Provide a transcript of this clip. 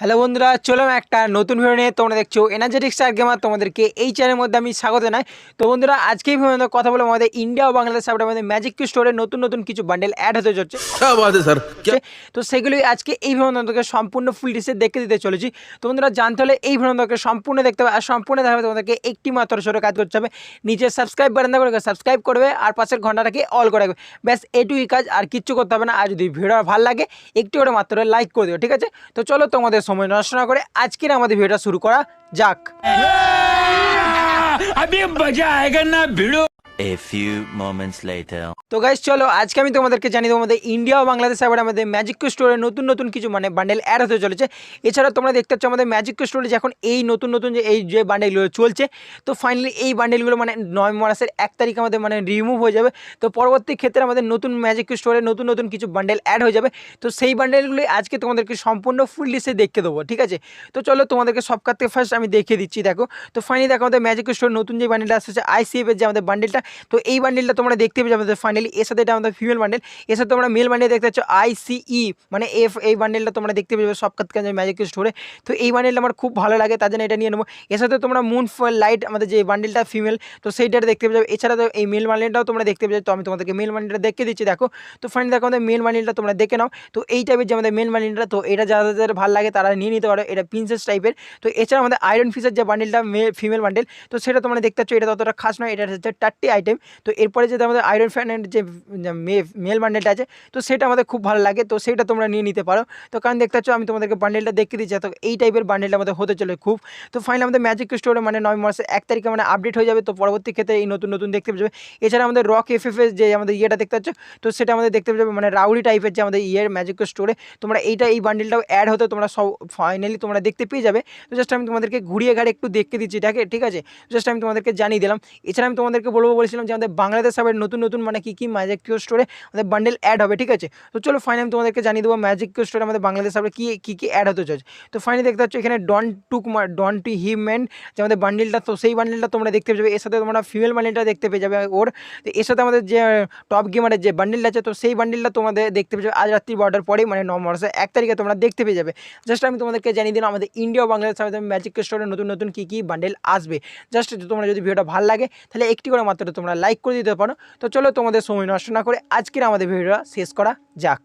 Hello বন্ধুরা চলাম একটা নতুন ভিডিও নিয়ে তোমরা দেখছ এনার্জেটিক স্টার গেমার তোমাদেরকে এই চ্যানেলের মধ্যে আমি স্বাগত নাই তো বন্ধুরা আজকে এই কথা বলব আমাদের ইন্ডিয়া ও বাংলাদেশ সাপোর্ট আমাদের ম্যাজিক কিউ স্টোরে নতুন নতুন কিছু বান্ডেল অ্যাড হতে চলছে। স্যার তো সেগুলি আজকে এই ভিডিওকে সম্পূর্ণ ফুল ডিসে দেখে দিতে চলেছি। তো বন্ধুরা জানতে হলে এই ভিডিওকে সম্পূর্ণ দেখতে হবে আর সম্পূর্ণ দেখাবে তোমাদেরকে একটি মাত্র সরে কাজ করতে হবে। নিজের সাবস্ক্রাইব বাটন করে সাবস্ক্রাইব করবে আর পাশের ঘন্টাটাকে অল করে রাখবে। ব্যাস এটুই কাজ আর কিচ্ছু করতে হবে না। আর যদি ভিডিও ভালো লাগে একটি করে মাত্র লাইক করে দেবে ঠিক আছে? তো চলো তোমাদের সময় নষ্ট না করে আজকের আমাদের ভিডিওটা শুরু করা যাক। আমি মজা না video A few moments later. তো গাইজ চলো, আজকে আমি তোমাদেরকে জানিয়ে দেবো আমাদের ইন্ডিয়া ও বাংলাদেশ আবার আমাদের ম্যাজিক স্টোরে নতুন নতুন কিছু মানে বান্ডেল অ্যাড হতে চলেছে। এছাড়া তোমরা দেখতে পাচ্ছ আমাদের ম্যাজিক স্টোরে যখন এই নতুন নতুন যে, এই যে বান্ডেলগুলো চলছে, তো ফাইনালি এই বান্ডেলগুলো মানে নভেম্বর মাসের এক তারিখ আমাদের মানে রিমুভ হয়ে যাবে। তো পরবর্তী ক্ষেত্রে আমাদের নতুন ম্যাজিক স্টোরে নতুন নতুন কিছু বান্ডেল অ্যাড হয়ে যাবে। তো সেই বান্ডেলগুলি আজকে তোমাদেরকে সম্পূর্ণ ফুল লিস্টে দেখে দেবো, ঠিক আছে? তো চলো, তোমাদেরকে সব কাছ থেকে ফার্স্ট আমি দেখিয়ে দিচ্ছি, দেখো। তো ফাইনালি দেখো আমাদের ম্যাজিক স্টোর নতুন যে বান্ডেলটা আসছে আইসিএফ এর যে আমাদের বান্ডেলটা তো এই বান্ডেলটা তোমরা দেখতে পেয়ে যাবে। ফাইনালি এর সাথে এটা আমাদের ফিমেল বান্ডেল এর সাথে তোমরা মেল বান্ডেল দেখতে পাচ্ছ আইসিই মানে এফ এই বান্ডেলটা তোমরা দেখতে পেয়ে যাবে সব কাজ ম্যাজিক স্টোরে তো এই বান্ডেলটা আমার খুব ভালো লাগে, তার জন্য এটা নিয়ে নেব। এর সাথে তোমরা মুন লাইট আমাদের যে বান্ডেলটা ফিমেল তো সেইটা দেখতে পেয়ে যাবে। এছাড়া তো এই মেল বান্ডেলটাও তোমরা দেখতে পেয়ে তো আমি তোমাদেরকে মেল বান্ডেলটা দেখে দিচ্ছি, দেখো। তো ফাইনালি দেখো, আমাদের মেল বান্ডেলটা তোমরা দেখে নাও। তো এই টাইপের যে আমাদের মেল বান্ডেলটা তো এটা যাদের ভালো লাগে তারা নিয়ে নিতে পারো। এটা প্রিন্সেস টাইপের তো এছাড়া আমাদের আয়রন ফিসের যে বান্ডেলটা ফিমেল বান্ডেল তো সেটা তোমরা দেখতে পাচ্ছ, এটা ততটা খাস নয়, এটা হচ্ছে চারটি আইটেম তো এরপরে যেটা আমাদের আয়রন ফ্যানের যে মেল বান্ডেলটা আছে, তো সেটা আমাদের খুব ভালো লাগে। তো সেটা তোমরা নিয়ে নিতে পারো। তো কারণ দেখতে পাচ্ছ, আমি তোমাদেরকে বান্ডেলটা দেখে দিচ্ছি। তো এই টাইপের বান্ডেলটা আমাদের হতে চলে খুব। তো ফাইনাল আমাদের ম্যাজিক স্টোরে মানে নয় মাসের এক তারিখে মানে আপডেট হয়ে যাবে। তো পরবর্তী ক্ষেত্রে এই নতুন নতুন দেখতে পেয়ে যাবে এছাড়া আমাদের রক এফ এফ যে আমাদের ইয়েটা দেখতে পাচ্ছ, তো সেটা আমাদের দেখতে পেয়ে যাবে মানে রাউডি টাইপের যে আমাদের ইয়ের ম্যাজিক স্টোরে তোমরা এইটা, এই বান্ডেলটাও অ্যাড হতে তোমরা সব ফাইনালি তোমরা দেখতে পেয়ে যাবে। তো জাস্ট আমি তোমাদেরকে ঘুরিয়ে ঘাড়ে একটু দেখতে দিচ্ছি। এটাকে ঠিক আছে? জাস্ট আমি তোমাদেরকে জানিয়ে দিলাম। এছাড়া আমি তোমাদেরকে বলব বলেছিলাম যে আমাদের বাংলাদেশ আবার নতুন নতুন মানে কী কী ম্যাজিক কিউ স্টোরে আমাদের বান্ডেল অ্যাড হবে, ঠিক আছে? তো চলো ফাইনালি আমি তোমাদেরকে জানিয়ে দেবো ম্যাজিক কিউ স্টোরে আমাদের বাংলাদেশ আবার কী কী কী অ্যাড হতে চলেছে। তো ফাইনালি দেখতে পাচ্ছ এখানে ডন টুক ডন টু হিম ম্যান যে আমাদের বান্ডেলটা তো সেই বান্ডেলটা তোমরা দেখতে পেয়ে যাবে। এর সাথে তোমরা ফিমেল বান্ডেলটা দেখতে পেয়ে যাবে ওর। তো এর সাথে আমাদের যে টপ গেমারের যে বান্ডেলটা আছে, তো সেই বান্ডেলটা তোমাদের দেখতে পেয়ে যাবে আজ রাত্রি বারোটার পরে মানে নভেম্বর মাসের এক তারিখে তোমরা দেখতে পেয়ে যাবে। জাস্ট আমি তোমাদেরকে জানিয়ে দিলাম, আমাদের ইন্ডিয়া ও বাংলাদেশ আমাদের ম্যাজিক স্টোরে নতুন নতুন কী কী বান্ডেল আসবে। জাস্ট তোমরা যদি ভিডিওটা ভালো লাগে, তাহলে একটি করে মাত্র তোমরা লাইক করে দিতে পারো। তো চলো তোমাদের সময় নষ্ট না করে আজকের আমাদের ভিডিওটা শেষ করা যাক।